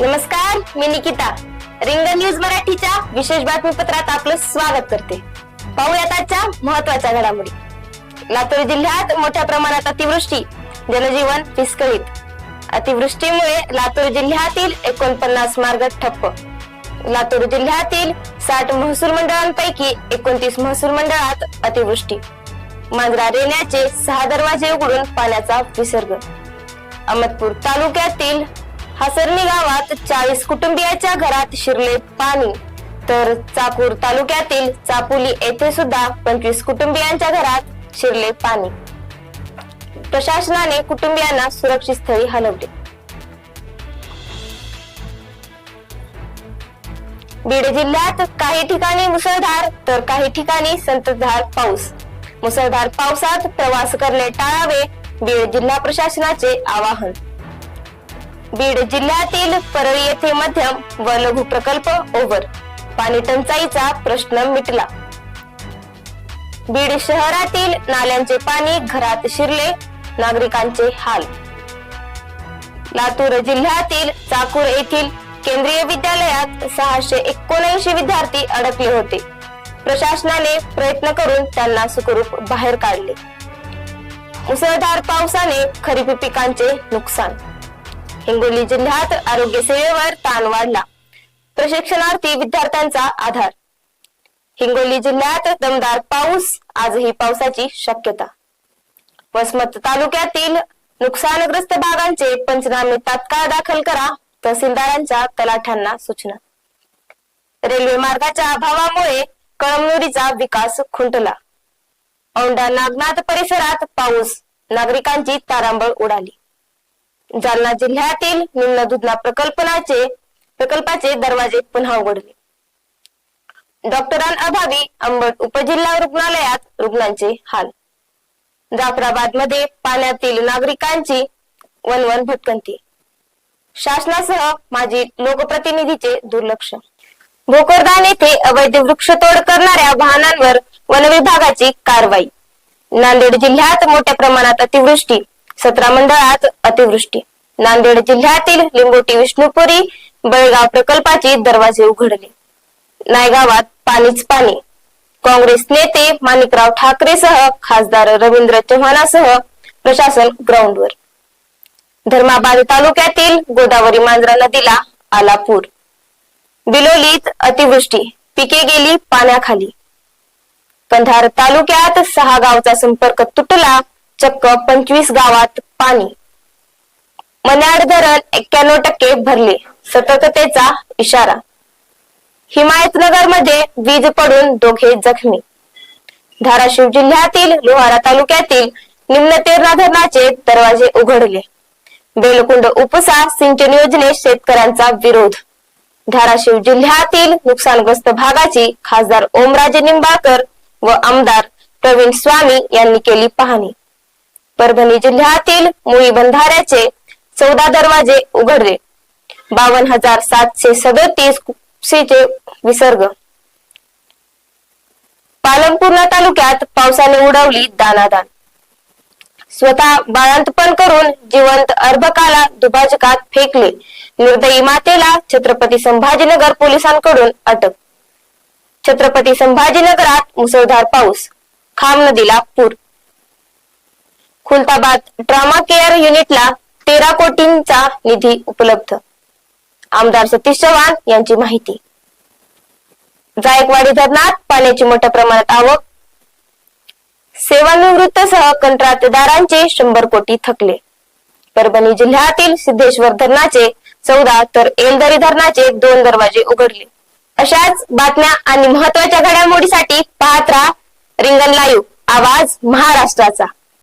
नमस्कार मी Nikita. Ring news मराठीच्या विशेष बातमीपत्रात आपलं स्वागत करते. पाहूयात आजच्या महत्त्वाच्या घडामोडी. लातूर जिल्ह्यात मोठ्या प्रमाणात अतिवृष्टी जनजीवन विस्कळीत. अतिवृष्टीमुळे लातूर जिल्ह्यातील एकोणपन्नास मार्ग ठप्प. लातूर जिल्ह्यातील साठ महसूल मंडळांपैकी एकोणतीस महसूल मंडळात अतिवृष्टी. मांजरा रेण्याचे सहा दरवाजे उघडून पाण्याचा विसर्ग. अहमदपूर तालुक्यातील हासरणी गावात चाळीस कुटुंबियाच्या घरात शिरले पाणी. तर चाकूर तालुक्यातील चापुली येथे सुद्धा पंचवीस कुटुंबियांच्या घरात शिरले पाणी. प्रशासनाने कुटुंबियांना सुरक्षित स्थळी हलवले. बीड जिल्ह्यात काही ठिकाणी मुसळधार तर काही ठिकाणी संततधार पाऊस. मुसळधार पावसात प्रवास करणे टाळावे बीड जिल्हा प्रशासनाचे आवाहन. बीड जिल्ह्यातील परळी येथे मध्यम व लघु प्रकल्प ओव्हर पाणी टंचाईचा प्रश्न मिटला. बीड शहरातील नाल्यांचे पाणी घरात शिरले नागरिकांचे हाल. लातूर जिल्ह्यातील चाकूर येथील केंद्रीय विद्यालयात सहाशे एकोणऐंशी विद्यार्थी अडकले होते. प्रशासनाने प्रयत्न करून त्यांना सुखरूप बाहेर काढले. मुसळधार पावसाने खरीप पिकांचे नुकसान. हिंगोली जिल्ह्यात आरोग्य सेवेवर ताण वाढला. प्रशिक्षणार्थी विद्यार्थ्यांचा आधार. हिंगोली जिल्ह्यात दमदार पाऊस आजही पावसाची शक्यता. वसमत तालुक्यातील नुकसानग्रस्त भागांचे पंचनामे तात्काळ दाखल करा तहसीलदारांच्या तलाठ्यांना सूचना. रेल्वे मार्गाच्या अभावामुळे कळमनुरीचा विकास खुंटला. औंढा नागनाथ परिसरात पाऊस नागरिकांची तारांबळ उडाली. जालना जिल्ह्यातील निम्न दुधना प्रकल्पनाचे प्रकल्पाचे दरवाजे पुन्हा उघडले. डॉक्टरांअभावी अंबड उपजिल्हा रुग्णालयात रुग्णांचे हाल. जाफराबादमध्ये पाण्यातील नागरिकांची वनवन भटकंती. शासनासह माजी लोकप्रतिनिधीचे दुर्लक्ष. भोकरदान येथे अवैध वृक्षतोड करणाऱ्या वाहनांवर वन विभागाची कारवाई. नांदेड जिल्ह्यात मोठ्या प्रमाणात अतिवृष्टी. सतरा मंडळात अतिवृष्टी. नांदेड जिल्ह्यातील लिंगोटी विष्णुपुरी बळगाव प्रकल्पाचे दरवाजे उघडले. नायगावात पाणीच पाणी. काँग्रेस नेते माणिकराव ठाकरेसह खासदार रवींद्र चव्हाणासह प्रशासन ग्राउंडवर. धर्माबाद तालुक्यातील गोदावरी मांजरा नदीला आला पूर बिलोलीत अतिवृष्टी. पिके गेली पाण्याखाली. कंधार तालुक्यात सहा गावचा संपर्क तुटला चक्क पंचवीस गावात पाणी. मन्याड धरण एक्क्याण्णव टक्के भरले. सतर्कतेचा इशारा. हिमायतनगरमध्ये वीज पडून दोघे जखमी. धाराशिव जिल्ह्यातील लोहारा तालुक्यातील निम्न तेरणा धरणाचे दरवाजे उघडले. बेलकुंड उपसा सिंचन योजनेत शेतकऱ्यांचा विरोध. धाराशिव जिल्ह्यातील नुकसानग्रस्त भागाची खासदार ओमराजे निंबाळकर व आमदार प्रवीण स्वामी यांनी केली पाहणी. परभणी जिल्ह्यातील मुळी बंधाऱ्याचे चौदा दरवाजे उघडले. बावन हजार सातशे सदतीस कुपसीचे विसर्ग. पालमपूर्णा तालुक्यात पावसाने उडवली दानादान. स्वतः बाळंतपण करून जिवंत अर्भकाला दुभाजकात फेकले. निर्दयी मातेला छत्रपती संभाजीनगर पोलिसांकडून अटक. छत्रपती संभाजीनगरात मुसळधार पाऊस. खाम नदीला पूर. खुलताबाद ड्रामा केअर युनिटला तेरा कोटींचा निधी उपलब्ध. आमदार सतीश चव्हाण यांची माहिती. जायकवाडी धरणात पाण्याची मोठ्या प्रमाणात आवक. सेवानिवृत्तसह कंत्राटदारांचे शंभर कोटी थकले. परभणी जिल्ह्यातील सिद्धेश्वर धरणाचे चौदा तर एलदरी धरणाचे दोन दरवाजे उघडले. अशाच बातम्या आणि महत्त्वाच्या घडामोडीसाठी पाहत राहा रिंगण लाईव्ह आवाज महाराष्ट्राचा.